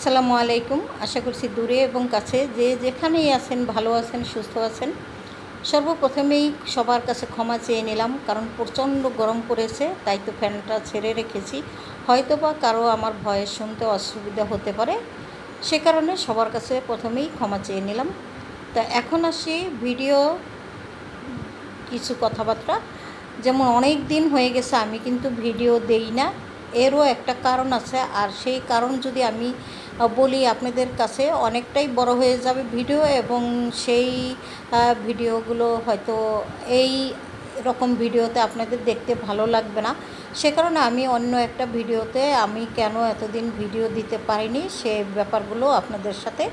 আসসালামু আলাইকুম। আশা করছি দূরে এবং কাছে যে যেখানেই আছেন, ভালো আছেন, সুস্থ আছেন, সর্বপ্রথমেই সবার কাছে ক্ষমা চেয়ে নিলাম, কারণ প্রচণ্ড গরম পড়েছে, তাই তো ফ্যানটা ছেড়ে রেখেছি। হয়তো বা কারও আমার ভয়ে শুনতে অসুবিধা হতে পারে, সে কারণে সবার কাছে প্রথমেই ক্ষমা চেয়ে নিলাম। তা এখন আসি ভিডিও কিছু কথাবার্তা। যেমন অনেক দিন হয়ে গেছে, আমি কিন্তু ভিডিও দেই না, এরও একটা কারণ আছে, আর সেই কারণ যদি আমি বলি আপনাদের কাছে, অনেকটাই বড় হয়ে যাবে ভিডিও এবং সেই ভিডিওগুলো হয়তো এই রকম ভিডিওতে আপনাদের দেখতে ভালো লাগবে না। সে কারণে আমি অন্য একটা ভিডিওতে আমি কেন এতদিন ভিডিও দিতে পারিনি, সে ব্যাপারগুলো আপনাদের সাথে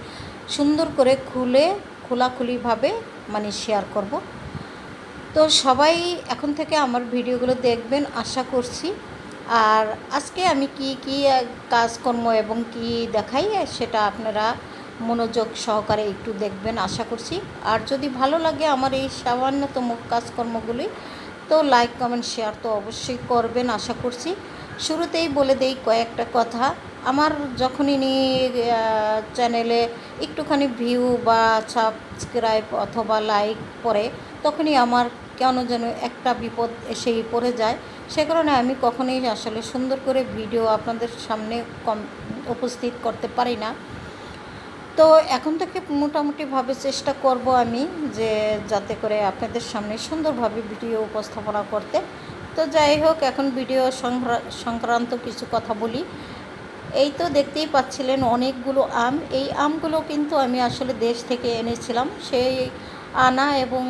সুন্দর করে খুলে, খোলাখুলিভাবে মানে শেয়ার করব। তো সবাই এখন থেকে আমার ভিডিওগুলো দেখবেন, আশা করছি। আর আজকে আমি কি কি কাজকর্ম এবং কি দেখাই, সেটা আপনারা মনোযোগ সহকারে একটু দেখবেন, আশা করছি। আর যদি ভালো লাগে আমার এই সামান্যতম কাজকর্মগুলি, তো লাইক, কমেন্ট, শেয়ার তো অবশ্যই করবেন, আশা করছি। শুরুতেই বলে দেই কয়েকটা কথা। আমার যখনই চ্যানেলে একটুখানি ভিউ বা সাবস্ক্রাইব অথবা লাইক পড়ে, তখনই আমার কেন যেন একটা বিপদ এসেই পড়ে যায়। সে কারণে আমি কখনোই আসলে সুন্দর করে ভিডিও আপনাদের সামনে কম উপস্থিত করতে পারি না। তো এখন থেকে মোটামুটিভাবে চেষ্টা করব আমি যে যাতে করে আপনাদের সামনে সুন্দরভাবে ভিডিও উপস্থাপনা করতে। তো যাই হোক, এখন ভিডিও সংক্রান্ত কিছু কথা বলি। এই তো দেখতেই পাচ্ছিলেন অনেকগুলো আম। এই আমগুলো কিন্তু আমি আসলে দেশ থেকে এনেছিলাম। সেই আনা এবং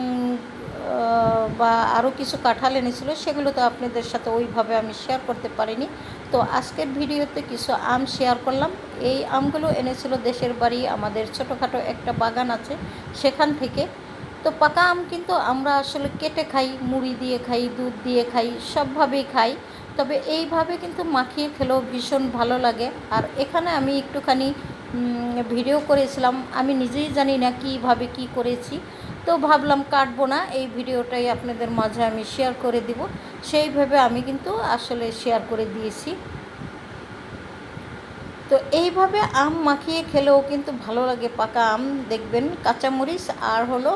বা আরও কিছু কাঁঠাল এনেছিল, সেগুলো তো আপনাদের সাথে ওইভাবে আমি শেয়ার করতে পারিনি। তো আজকের ভিডিওতে কিছু আম শেয়ার করলাম। এই আমগুলো এনেছিল দেশের বাড়ি, আমাদের ছোটোখাটো একটা বাগান আছে সেখান থেকে। তো পাকা আম কিন্তু আমরা আসলে কেটে খাই, মুড়ি দিয়ে খাই, দুধ দিয়ে খাই, সবভাবেই খাই। তবে এইভাবে কিন্তু মাখিয়ে খেলেও ভীষণ ভালো লাগে। আর এখানে আমি একটুখানি ভিডিও করেছিলাম। আমি নিজেই জানি না কীভাবে কি করেছি। তো ভাবলাম কাটবো না, এই ভিডিওটাই আপনাদের মাঝে আমি শেয়ার করে দিব। সেইভাবে আমি কিন্তু আসলে শেয়ার করে দিয়েছি। তো এইভাবে আম মাখিয়ে খেলেও কিন্তু ভালো লাগে পাকা আম, দেখবেন কাঁচামরিচ আর হলো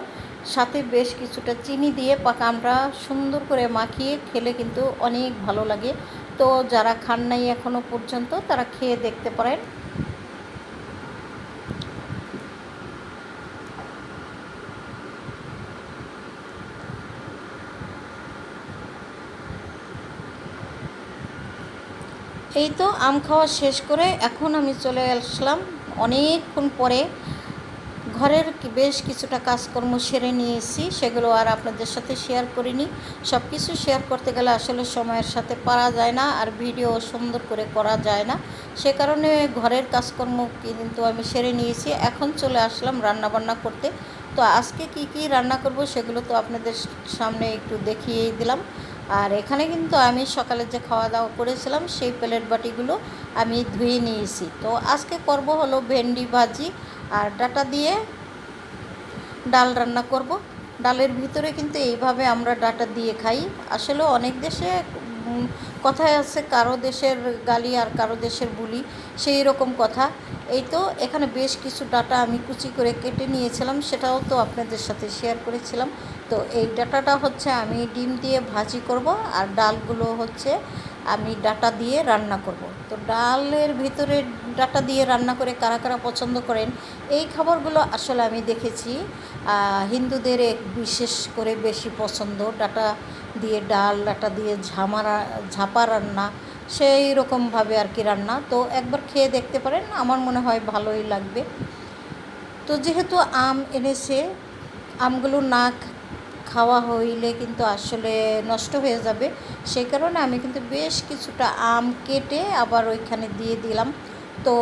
সাথে বেশ কিছুটা চিনি দিয়ে পাকা আমটা সুন্দর করে মাখিয়ে খেলে কিন্তু অনেক ভালো লাগে। তো যারা খান নাই এখনও পর্যন্ত তারা খেয়ে দেখতে পারেন। এই তো আম খাওয়া শেষ করে এখন আমি চলে আসলাম। অনেকক্ষণ পরে ঘরের বেশ কিছুটা কাজকর্ম সেরে নিয়ে এসেছি সেগুলো আর আপনাদের সাথে শেয়ার করিনি। সব কিছু শেয়ার করতে গেলে আসলে সময়ের সাথে পারা যায় না আর ভিডিও সুন্দর করে করা যায় না। সে কারণে ঘরের কাজকর্ম কিন্তু আমি সেরে নিয়েছি। এখন চলে আসলাম রান্না বান্না করতে। তো আজকে কি কি রান্না করব সেগুলো তো আপনাদের সামনে একটু দেখিয়েই দিলাম। আর এখানে কিন্তু আমি সকালে যে খাওয়া দাওয়া করেছিলাম, সেই প্লেট বাটিগুলো আমি ধুয়ে নিয়েছি। তো আজকে করব হলো ভেন্ডি ভাজি আর ডাটা দিয়ে ডাল রান্না করব। ডালের ভিতরে কিন্তু এইভাবে আমরা ডাটা দিয়ে খাই। আসলে অনেক দেশে কথায় আছে, কারও দেশের গালি আর কারও দেশের বুলি, সেই রকম কথা। এই তো এখানে বেশ কিছু ডাটা আমি কুচি করে কেটে নিয়েছিলাম, সেটাও তো আপনাদের সাথে শেয়ার করেছিলাম। তো এই ডাটাটা হচ্ছে আমি ডিম দিয়ে ভাজি করব আর ডালগুলো হচ্ছে আমি ডাটা দিয়ে রান্না করব। তো ডালের ভিতরে ডাটা দিয়ে রান্না করে কারা কারা পছন্দ করেন, এই খাবারগুলো আসলে আমি দেখেছি। হিন্দুদের এক বিশেষ করে বেশি পছন্দ ডাটা দিয়ে ডাল, ডাটা দিয়ে ঝামারা, ঝাপা রান্না, সেই রকমভাবে আর কি রান্না। তো একবার খেয়ে দেখতে পারেন, আমার মনে হয় ভালোই লাগবে। তো যেহেতু আম এনেছে, আমগুলো না খাওয়া হইলে কিন্তু আসলে নষ্ট হয়ে যাবে। সেই কারণে আমি কিন্তু বেশ কিছুটা আম কেটে আবার ওইখানে দিয়ে দিলাম। তো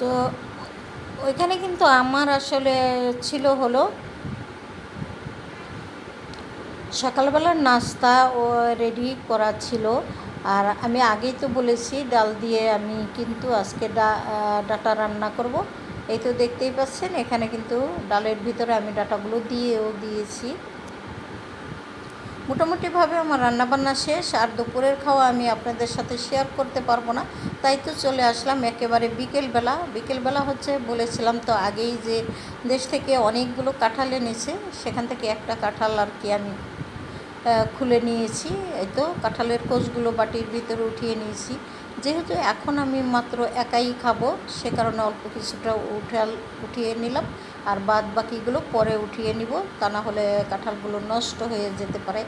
তো ওইখানে কিন্তু আমার আসলে ছিল হলো সকালবেলার নাস্তা ও রেডি করা ছিল। আর আমি আগেই তো বলেছি, ডাল দিয়ে আমি কিন্তু আজকে ডা ডাটা রান্না করব। এই তো দেখতেই পাচ্ছেন, এখানে কিন্তু ডালের ভিতরে আমি ডাটাগুলো দিয়েও দিয়েছি। মোটামুটিভাবে আমার রান্নাবান্না শেষ, আর দুপুরের খাওয়া আমি আপনাদের সাথে শেয়ার করতে পারব না। তাই তো চলে আসলাম একেবারে বিকেলবেলা। বিকেলবেলা হচ্ছে বলেছিলাম তো আগেই যে দেশ থেকে অনেকগুলো কাঁঠাল এনেছে, সেখান থেকে একটা কাঁঠাল আর কি আমি খুলে নিয়েছি। এই তো কাঁঠালের কোষগুলো বাটির ভিতরে উঠিয়ে নিয়েছি। যেহেতু এখন আমি মাত্র একাই খাব, সে কারণে অল্প কিছুটা উঠাল উঠিয়ে নিলাম। আর বাদ বাকিগুলো পরে উঠিয়ে নিব, তা না হলে কাঁঠালগুলো নষ্ট হয়ে যেতে পারে।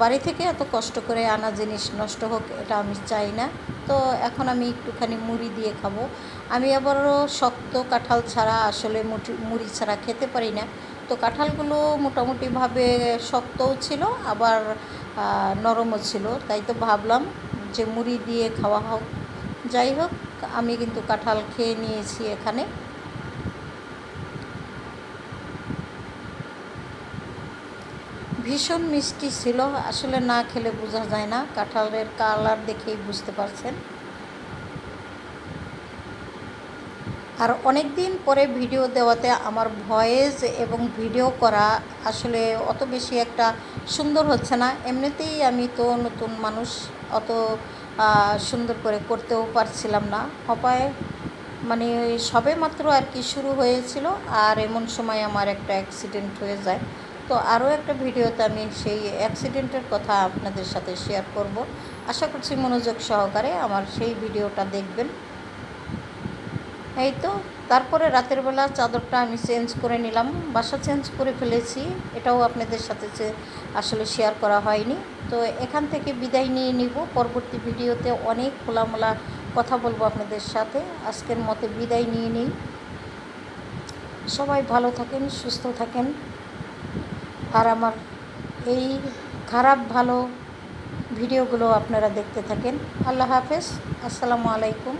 বাড়ি থেকে এত কষ্ট করে আনা জিনিস নষ্ট হোক, এটা আমি চাই না। তো এখন আমি একটুখানি মুড়ি দিয়ে খাব। আমি আবারও শক্ত কাঁঠাল ছাড়া আসলে মুড়ি ছাড়া খেতে পারি না। তো কাঁঠালগুলো মোটামুটিভাবে শক্তও ছিল, আবার নরমও ছিল। তাই তো ভাবলাম যে মুড়ি দিয়ে খাওয়া হোক। যাই হোক, আমি কিন্তু কাঁঠাল খেয়ে নিয়েছি এখানে। ভীষণ মিষ্টি ছিল, আসলে না খেলে বোঝা যায় না। কাঁঠালের কালার দেখেই বুঝতে পারছেন। আর অনেক দিন পরে ভিডিও দেওয়াতে আমার ভয়েস এবং ভিডিও করা আসলে অত বেশি একটা সুন্দর হচ্ছে না। এমনিতেই আমি তো নতুন মানুষ, অত সুন্দর করে করতেও পারছিলাম না। হপায় মানে সবে মাত্র আর কি শুরু হয়েছিল আর এমন সময় আমার একটা অ্যাক্সিডেন্ট হয়ে যায়। তো আরও একটা ভিডিওতে আমি সেই অ্যাক্সিডেন্টের কথা আপনাদের সাথে শেয়ার করব। আশা করছি মনোযোগ সহকারে আমার সেই ভিডিওটা দেখবেন। এই তো, তারপরে রাতের বেলা চাদরটা আমি চেঞ্জ করে নিলাম। বাসা চেঞ্জ করে ফেলেছি, এটাও আপনাদের সাথে যে আসলে শেয়ার করা হয়নি। তো এখান থেকে বিদায় নিয়ে নিব। পরবর্তী ভিডিওতে অনেক খোলামেলা কথা বলব আপনাদের সাথে। আজকের মতে বিদায় নিয়ে নিই। সবাই ভালো থাকেন, সুস্থ থাকেন। আর আমার এই খারাপ, ভালো ভিডিওগুলো আপনারা দেখতে থাকেন। আল্লাহ হাফেজ। আসসালামু আলাইকুম।